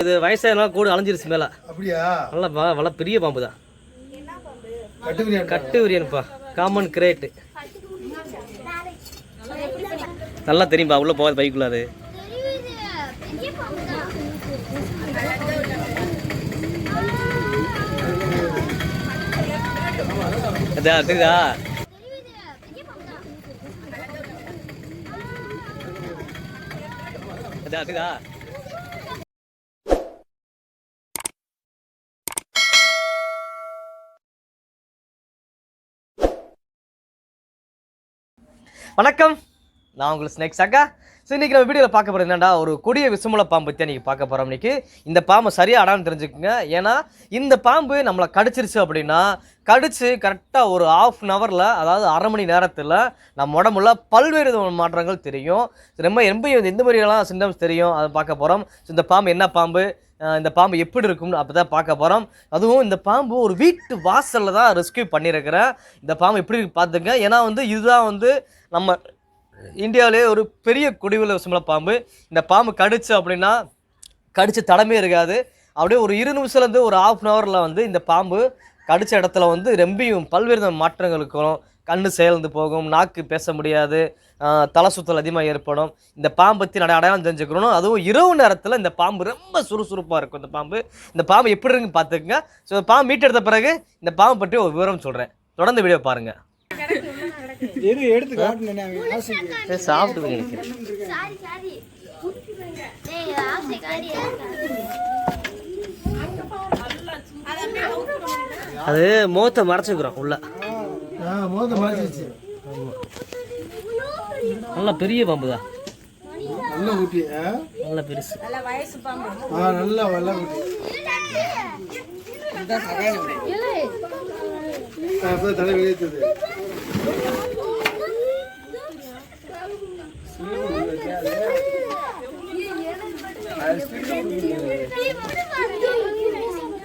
இது வயசானாலும் கூட அலைஞ்சிருச்சு மேலே. அப்படியா? நல்லா வள பெரிய பாம்பு தான். கட்டு விரியன்ப்பா காமன் கிரேட்டு நல்லா தெரியும்பா உள்ளே போகாது பைக்குள்ள அது அதா தெரியுதா? அதா தெரியுதா? வணக்கம். நான் உங்களுக்கு ஸ்நேக்ஸ் அக்கா ஸோ இன்றைக்கி நம்ம வீடியோவில் பார்க்க போகிறது என்னடா ஒரு கொடிய விசுமல பாம்பு பற்றி இன்றைக்கி பார்க்க போகிறோம் இன்றைக்கி இந்த பாம்பு சரியாக அடான்னு தெரிஞ்சுக்கோங்க. ஏன்னா இந்த பாம்பு நம்மளை கடிச்சிருச்சு அப்படின்னா கடிச்சு கரெக்டாக ஒரு ஆஃப் அன் ஹவரில் அதாவது அரை மணி நேரத்தில் நம்ம உடம்புல பல்வேறு விதமான மாற்றங்கள் தெரியும். ரொம்ப ரொம்ப எந்த மாதிரியெல்லாம் சிம்டம்ஸ் தெரியும். அதை பார்க்க போகிறோம் ஸோ இந்த பாம்பு என்ன பாம்பு? இந்த பாம்பு எப்படி இருக்கும்னு அப்போ தான் பார்க்க போகிறோம் அதுவும் இந்த பாம்பு ஒரு வீட்டு வாசலில் தான் ரெஸ்கியூ பண்ணியிருக்கிறேன் இந்த பாம்பு எப்படி இருக்கு பார்த்துங்க. ஏன்னா வந்து இதுதான் வந்து நம்ம இந்தியாவிலே ஒரு பெரிய குடிவில் விஷயமுள்ள பாம்பு. இந்த பாம்பு கடிச்சு அப்படின்னா கடிச்சு தடமே இருக்காது. அப்படியே ஒரு இரு நிமிஷத்துலேருந்து ஒரு ஆஃப் அன் ஹவரில் வந்து இந்த பாம்பு கடித்த இடத்துல வந்து ரொம்பியும் பல்வேறு மாற்றங்களுக்கும் கண் சேர்ந்து கண்ணு செயல்ந்து போகும் நாக்கு பேச முடியாது. தலை சுத்தல் அதிகமாக ஏற்படும். இந்த பாம்பு பற்றி நட அடையாளம் தெரிஞ்சுக்கணும் அதுவும் இரவு நேரத்தில் இந்த பாம்பு ரொம்ப சுறுசுறுப்பாக இருக்கும். இந்த பாம்பு இந்த பாம்பு எப்படி இருக்குன்னு பார்த்துக்குங்க. ஸோ பாம்பு மீட்டெடுத்த பிறகு இந்த பாம்பு பற்றி ஒரு விவரம் சொல்கிறேன் தொடர்ந்து வீடியோ பாருங்கள் எடுத்து சாப்பிட்டு அது முகத்தை மறைச்சிக்கிறோம் உள்ள. ஆ மோத மாறிடுச்சு நல்லா பெரிய பாம்பு தான் நல்ல குட்டி நல்லா பெருசு. ஆ நல்ல வெள்ள குட்டி. ஆ, அப்பதான் தலை வெளியேற்றுது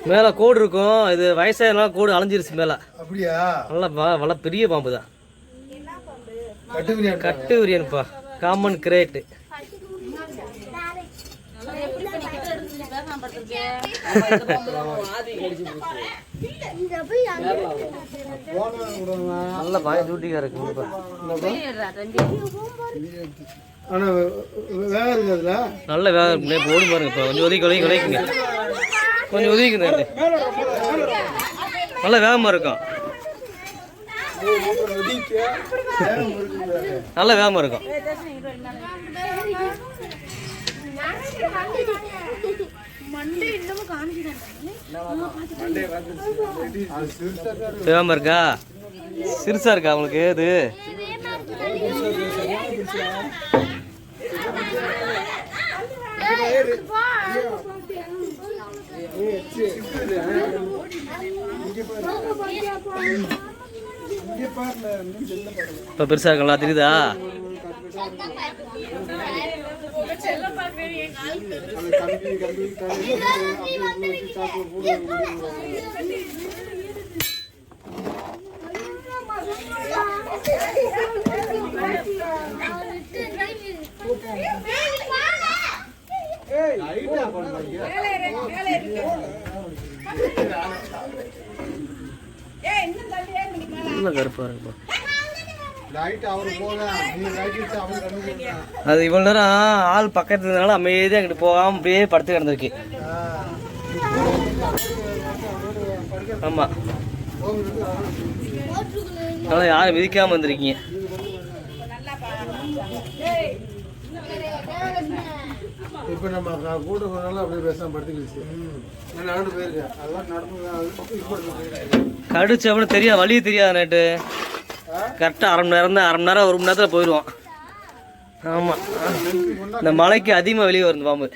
மேலே கோடு இருக்கும். இது வயசானாலும் கோடு அலைஞ்சிருச்சு மேலே. அப்படியா? நல்லா வள பெரிய பாம்பு தான் கட்டு விரியன்ப்பா காமன் கிரேட்டு நல்ல பாய சூட்டிக்காக இருக்கு நல்ல வேக இப்போ ஓடும் பாருங்க இப்போ கொஞ்சம் ஒதுக்கி ஒதுக்கி உதைக்குங்க கொஞ்சம் ஒதுக்குங்க. நல்ல வேகமாக இருக்கும் நல்ல வேகமாக இருக்கும் வேகமாக இருக்கா சிறுசா இருக்கா உங்களுக்கு இது இப்போ பெருசாக இருக்கலாம் தெரியுதா? ஏய் கருப்பாக பண்ணுங்க லைட் இருக்கு போல இருக்கு லைட் வச்சு அவன் கண்ணு அது இவ்வளோ நேரம் ஆள் பக்கத்துல இருந்தனால அமைதியாக அங்கிட்டு போகாமல் அப்படியே படுத்து கிடந்திருக்கு. ஆமாம் அதனால் யாரும் மிதிக்காமல் வந்திருக்கீங்க. இப்போ நம்ம கூட போனாலும் அப்படியே பேசாம படுத்துக்கிடுச்சு நான் நடந்து போயிருக்கேன் அதெல்லாம் நடந்து கடிச்சு அப்படின்னு தெரியாது வழி தெரியாது நைட்டு கரெக்டாக அரை மணி நேரம் தான் அரை மணி நேரம் ஒரு மணி நேரத்தில் போயிடுவோம் ஆமாம் இந்த மலைக்கு அதிகமாக வெளியே வரும் இந்த பாம்பு.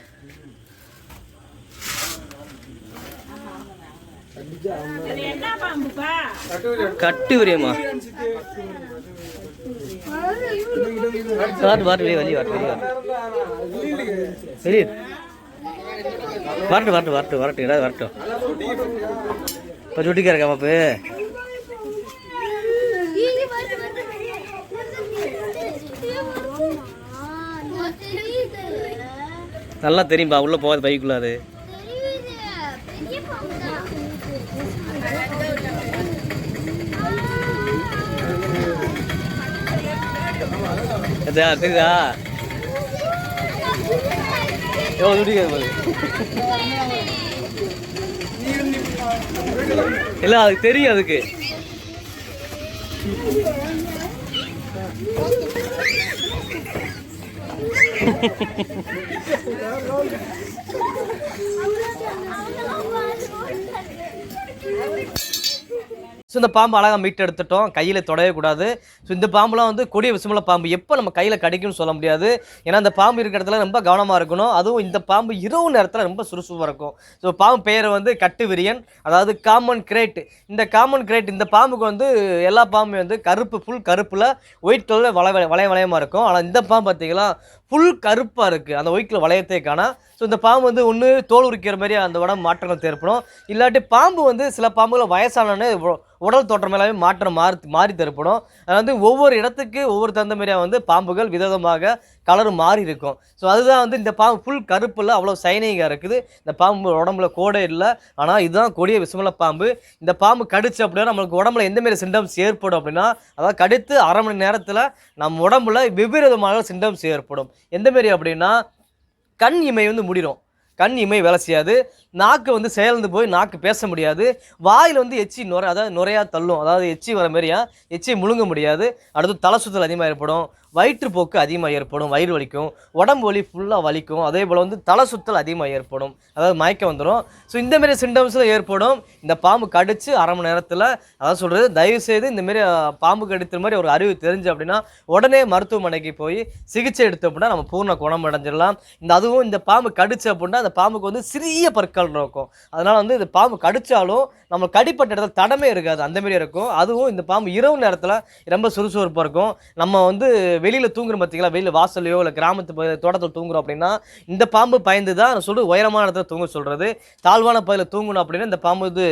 கட்டு விரியம்மா வாட்டு வாட் வெளியே வெளியே வாட் வெளியே. வெளியே வரட்டும் வரட்டும் வரட்டும் வரட்டும் ஏதாவது வரட்டும். இப்போ சுட்டிக்கா இருக்கா பாப்பு நல்லா தெரியும்பா உள்ளே போகாது பைக்குள்ள அது. தெரியுதா எவ்வளோ துடிக்காது பாரு இல்ல அதுக்கு தெரியும் அதுக்கு Thank you. ஸோ இந்த பாம்பு அழகாக மீட்டு எடுத்துட்டோம். கையில் தொடவே கூடாது. ஸோ இந்த பாம்புலாம் வந்து கொடிய விஷமுள்ள பாம்பு. எப்போ நம்ம கையில் கடிக்கும்னு சொல்ல முடியாது. ஏன்னா அந்த பாம்பு இருக்கிற இடத்துல ரொம்ப கவனமாக இருக்கணும். அதுவும் இந்த பாம்பு இரவு நேரத்தில் ரொம்ப சுறுசுறுப்பாக இருக்கும். ஸோ பாம்பு பெயரை வந்து கட்டு விரியன் அதாவது காமன் கிரேட் இந்த காமன் கிரேட் இந்த பாம்புக்கு வந்து எல்லா பாம்பு வந்து கருப்பு ஃபுல் கருப்பில் ஒயிட் கலரில் வள வளைய வளையமாக இருக்கும். ஆனால் இந்த பாம்பு பார்த்தீங்கன்னா ஃபுல் கருப்பாக இருக்குது அந்த ஒயிட்டில் வளையத்தை காணா. ஸோ இந்த பாம்பு வந்து ஒன்று தோல் உரிக்கிற மாதிரி அந்த உடம்பு மாற்றங்கள் ஏற்படும் இல்லாட்டி பாம்பு வந்து சில பாம்புகள் வயசானோன்னு உடல் தோற்றம் எல்லாமே மாற்றம் மாறி மாறி ஏற்படும் அது வந்து ஒவ்வொரு இடத்துக்கு ஒவ்வொரு தகுந்த மாதிரியாக வந்து பாம்புகள் விதவிதமாக கலர் மாறி இருக்கும். ஸோ அதுதான் வந்து இந்த பாம்பு ஃபுல் கருப்பில் அவ்வளோ சைனிங்காக இருக்குது. இந்த பாம்பு உடம்புல கோடை இல்லை. ஆனால் இதுதான் கொடிய விஷமுள்ள பாம்பு. இந்த பாம்பு கடிச்சு அப்படின்னா நம்மளுக்கு உடம்புல எந்த மாதிரி சிம்டம்ஸ் ஏற்படும் அப்படின்னா அதாவது கடித்து அரை மணி நேரத்தில் நம்ம உடம்புல வெவ்வேறு விதமான சிம்டம்ஸ் ஏற்படும். எந்த மாரி அப்படின்னா கண் இமை வந்து முடிடும் கண் இமை வேலை செய்யாது. நாக்கு வந்து செயல்ந்து போய் நாக்கு பேச முடியாது. வாயில் வந்து எச்சி நுரை அதாவது நுரையாக தள்ளும். அதாவது எச்சி வர மாதிரியா எச்சியை முழுங்க முடியாது. அடுத்து தலை சுத்தல் அதிகமாக ஏற்படும். வயிற்றுப்போக்கு அதிகமாக ஏற்படும். வயிறு வலிக்கும். உடம்பு வலி ஃபுல்லாக வலிக்கும். அதே போல் வந்து தலை சுத்தல் அதிகமாக ஏற்படும். அதாவது மயக்கம் வந்துடும் ஸோ இந்தமாரி சிம்டம்ஸில் ஏற்படும். இந்த பாம்பு கடித்து அரை மணி நேரத்தில் அதான் சொல்கிறது தயவுசெய்து இந்தமாரி பாம்பு கடித்த மாதிரி ஒரு அறிவு தெரிஞ்சு அப்படின்னா உடனே மருத்துவமனைக்கு போய் சிகிச்சை எடுத்து அப்படின்னா நம்ம பூர்ண குணம் அடைஞ்சிடலாம் இந்த அதுவும் இந்த பாம்பு கடிச்சு அப்படின்னா அந்த பாம்புக்கு வந்து சிறிய பற்கள் இருக்கும் அதனால் வந்து இந்த பாம்பு கடிச்சாலும் நம்ம கடிப்பட்ட இடத்துல தடமே இருக்காது. அந்த மாதிரி இருக்கும். அதுவும் இந்த பாம்பு இரவு நேரத்தில் ரொம்ப சுறுசுறுப்பாக இருக்கும். நம்ம வந்து வெளியில் தூங்குறோம் பார்த்தீங்களா வெளியில் வாசல்லையோ இல்லை கிராமத்து தோட்டத்தில் தூங்குறோம் அப்படின்னா இந்த பாம்பு பயந்து தான் நான் உயரமான இடத்துல தூங்க சொல்கிறது தாழ்வான பகுதியில் தூங்கணும் அப்படின்னா இந்த பாம்பு வந்து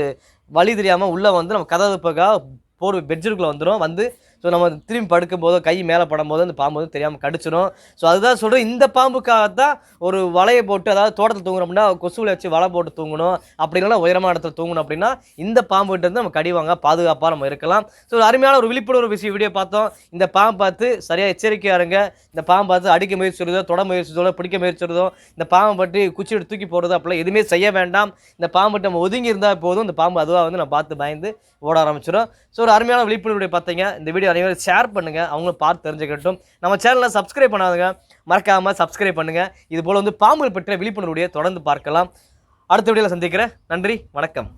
வழி தெரியாமல் உள்ளே வந்து நம்ம கதவு பக்கம் போர் பெட்ஷீட்டுக்குள்ளே வந்துடும் வந்து ஸோ நம்ம திரும்பி படுக்கும் போதோ கை மேலே படும் போதோ அந்த பாம்பு வந்து தெரியாமல் கடிச்சிடும் ஸோ அதுதான் சொல்கிறோம் இந்த பாம்புக்காக தான் ஒரு வலையை போட்டு அதாவது தோட்டத்தில் தூங்குறோம்னா அப்படின்னா கொசுவில் வச்சு வலை போட்டு தூங்கணும். அப்படி இல்லைன்னா உயரமான இடத்துல தூங்கணும் அப்படின்னா இந்த பாம்புகிட்ட இருந்து நம்ம கடிவாங்க பாதுகாப்பாக நம்ம இருக்கலாம். ஸோ ஒரு அருமையான ஒரு விழிப்புணர்வு விஷயம் வீடியோ பார்த்தோம். இந்த பாம்பு பார்த்து சரியாக எச்சரிக்கையாக இருங்க. இந்த பாம்பு பார்த்து அடிக்க முயற்சி வருதோ தொட முயற்சி வருதோ பிடிக்க முயற்சி வருதோ இந்த பாம்பை பற்றி குச்சி எடுத்து தூக்கி போடுறது அப்படிலாம் எதுவுமே செய்ய வேண்டாம். இந்த பாம்பு நம்ம ஒதுங்கி இருந்தால் போதும். இந்த பாம்பு அதுவாக வந்து நம்ம பார்த்து பயந்து ஓட ஆரம்பிச்சிடும் ஸோ ஒரு அருமையான விழிப்புணர்வு பார்த்தீங்க. இந்த வீடியோ அனைவரும் ஷேர் பண்ணுங்கள் அவங்களும் பார்த்து தெரிஞ்சுக்கட்டும். நம்ம சேனலை சப்ஸ்கிரைப் பண்ணாதுங்க மறக்காமல் சப்ஸ்கிரைப் பண்ணுங்கள் இது போல் வந்து பாம்புகள் பற்றிய விழிப்புணர்வுடைய தொடர்ந்து பார்க்கலாம். அடுத்த வீடியோவில் சந்திக்கிறேன். நன்றி வணக்கம்.